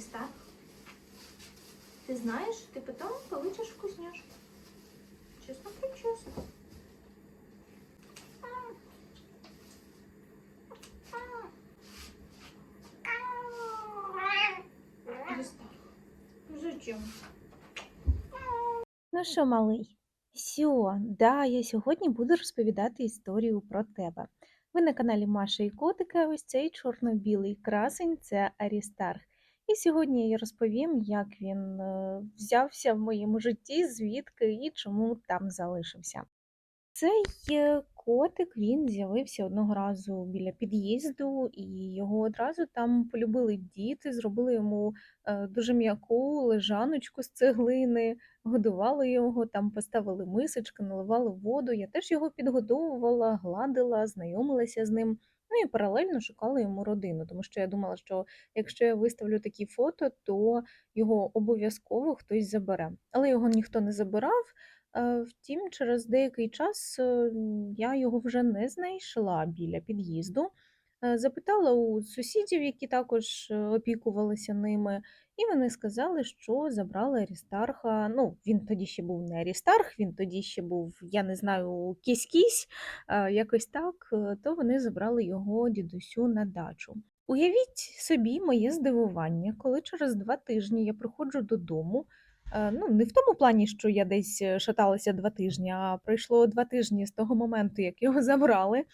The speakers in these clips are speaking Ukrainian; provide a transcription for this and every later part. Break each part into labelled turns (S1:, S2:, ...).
S1: Аристарх, ты знаешь, ты потом получишь вкусняшку. Честно, причестно. Ну зачем?
S2: Ну що, малий? Сьо, да, я сьогодні буду розповідати історію про тебе. Ви на каналі Маша і Котика, ось цей чорно-білий красень це Арістарх. І сьогодні я розповім, як він е, взявся в моєму житті, звідки і чому там залишився. Цей е, котик він з'явився одного разу біля під'їзду, і його одразу там полюбили діти, зробили йому е, дуже м'яку лежаночку з цеглини, годували його, там поставили мисочки, наливали воду. Я теж його підгодовувала, гладила, знайомилася з ним. Ну і паралельно шукала йому родину, тому що я думала, що якщо я виставлю такі фото, то його обов'язково хтось забере. Але його ніхто не забирав. Е, Втім, через деякий час е, я його вже не знайшла біля під'їзду. Е, Запитала у сусідів, які також опікувалися ними, і вони сказали, що забрали Арістарха. Ну, він тоді ще був не Арістарх, він тоді ще був, я не знаю, кісь-кісь, якось так, е, то вони забрали його дідусю на дачу. Уявіть собі моє здивування, коли через два тижні я приходжу додому. Е, Ну, не в тому плані, що я десь е, шаталася два тижні, а пройшло два тижні з того моменту, як його забрали.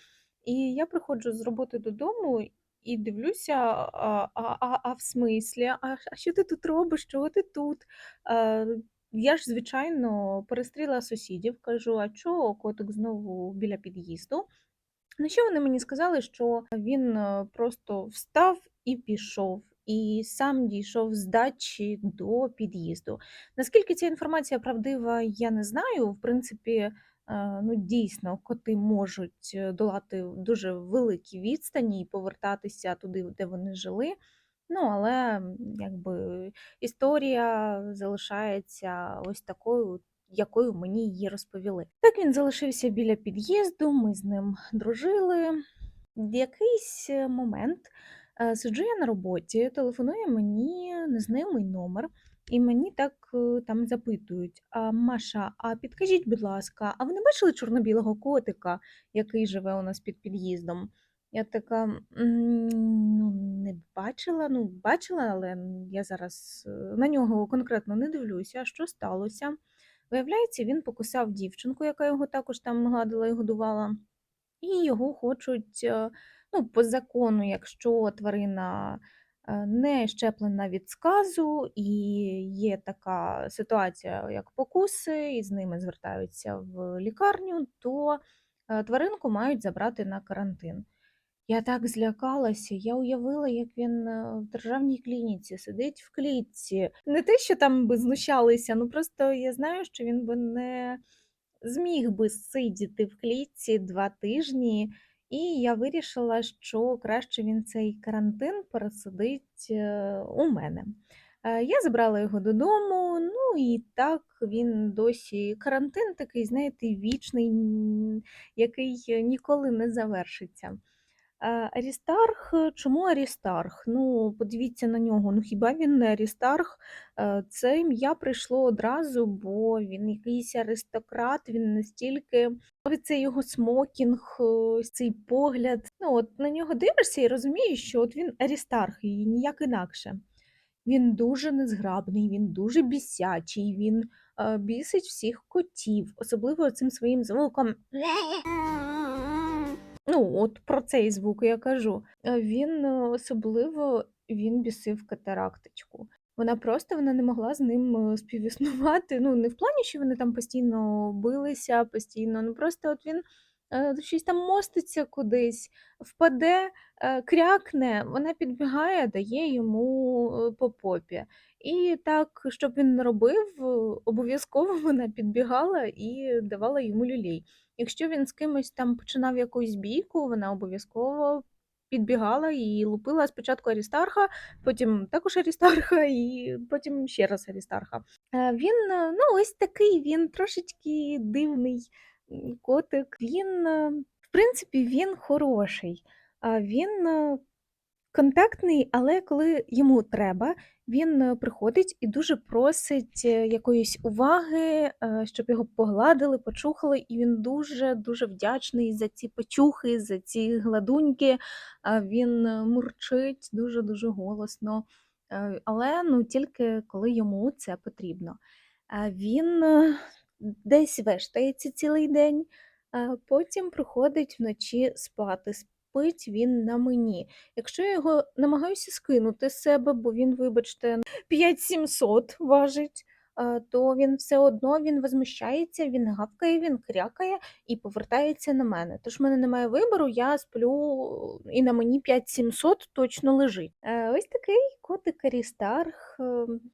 S2: І я приходжу з роботи додому і дивлюся, а, а, а, а в смислі, а, а що ти тут робиш? Чого ти тут? Е, Я ж, звичайно, перестріла сусідів, кажу, а чого котик знову біля під'їзду? На що вони мені сказали, що він е, просто встав і пішов, і сам дійшов з дачі до під'їзду. Наскільки ця інформація правдива, я не знаю. В принципі, ну дійсно, коти можуть е, долати дуже великі відстані і повертатися туди, де вони жили. Ну, але якби історія залишається ось такою, якою мені її розповіли. Так він залишився біля під'їзду, ми з ним дружили. В якийсь е, момент е, сиджу я на роботі, телефонує мені незнайомий номер, і мені так е, там запитують: а, Маша, а підкажіть, будь ласка, а ви не бачили чорно-білого котика, який живе у нас під під'їздом? Я така, ну, не бачила, ну, бачила, але я зараз е, на нього конкретно не дивлюся, що сталося. Виявляється, він покусав дівчинку, яка його також там гладила і годувала, і його хочуть, е, ну, по закону, якщо тварина не щеплена від сказу, і є така ситуація, як покуси, і з ними звертаються в лікарню, то е, тваринку мають забрати на карантин. Я так злякалася, я уявила, як він е, в державній клініці сидить в клітці. Не те, що там би знущалися, ну просто я знаю, що він би не зміг би сидіти в клітці два тижні, і я вирішила, що краще він цей карантин пересидить е, у мене. Е, Я забрала його додому, ну і так він досі карантин такий, знаєте, вічний, який ніколи не завершиться. Е, Арістарх, е, чому Арістарх? Ну, подивіться на нього. Ну хіба він не Арістарх? Е, Це ім'я прийшло одразу, бо він якийсь аристократ, він настільки цей його смокінг, цей погляд. Ну, от на нього дивишся і розумієш, що от він Арістарх і ніяк інакше. Він дуже незграбний, він дуже бісячий, він бісить всіх котів, особливо цим своїм звуком. Ну, от про цей звук я кажу. Е, Він е, особливо він бісив катаракточку. Вона просто вона не могла з ним е, співіснувати. Ну, не в плані, що вони там постійно билися, постійно. Ну просто от він щось там моститься кудись, впаде, крякне, вона підбігає, дає йому по попі. І так, щоб він не робив, обов'язково вона підбігала і давала йому люлей. Якщо він з кимось там починав якусь бійку, вона обов'язково підбігала і лупила спочатку Арістарха, потім також Арістарха, і потім ще раз Арістарха. Е, Він, е, ну, ось такий, він трошечки дивний котик. Він, е, в принципі, він хороший. Він контактний, але коли йому треба, він е, приходить і дуже просить е, якоїсь уваги, е, щоб його погладили, почухали, і він дуже дуже вдячний за ці почухи, за ці гладуньки. Він мурчить дуже дуже голосно, але ну тільки коли йому це потрібно. Він десь вештається цілий день, потім приходить вночі спати. Спить він на мені. Якщо я його намагаюся скинути з себе, бо він, вибачте, 5700 важить, то він все одно він возмущається, він гавкає, він крякає і повертається на мене. Тож в мене немає вибору, я сплю і на мені 5700 точно лежить. Е, Ось такий котик Арістарх. е,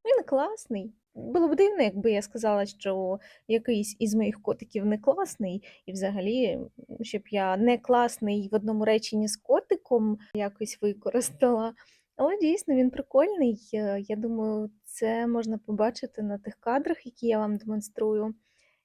S2: Він класний. Було б дивно, якби я сказала, що якийсь із моїх котиків не класний, і взагалі, щоб я не класний в одному реченні з котиком якось використала. Але дійсно він прикольний. е, Я думаю, це можна побачити на тих кадрах, які я вам демонструю.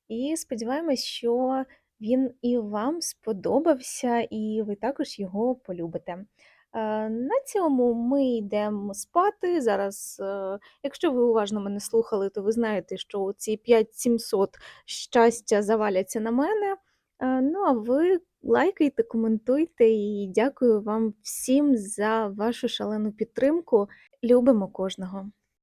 S2: І сподіваємось, що він і вам сподобався, і ви також його полюбите. Е, На цьому ми йдемо спати. Зараз, е, якщо ви уважно мене слухали, то ви знаєте, що ці 5700 щастя заваляться на мене. Е, Ну, а ви лайкайте, коментуйте і дякую вам всім за вашу шалену підтримку. Любимо кожного.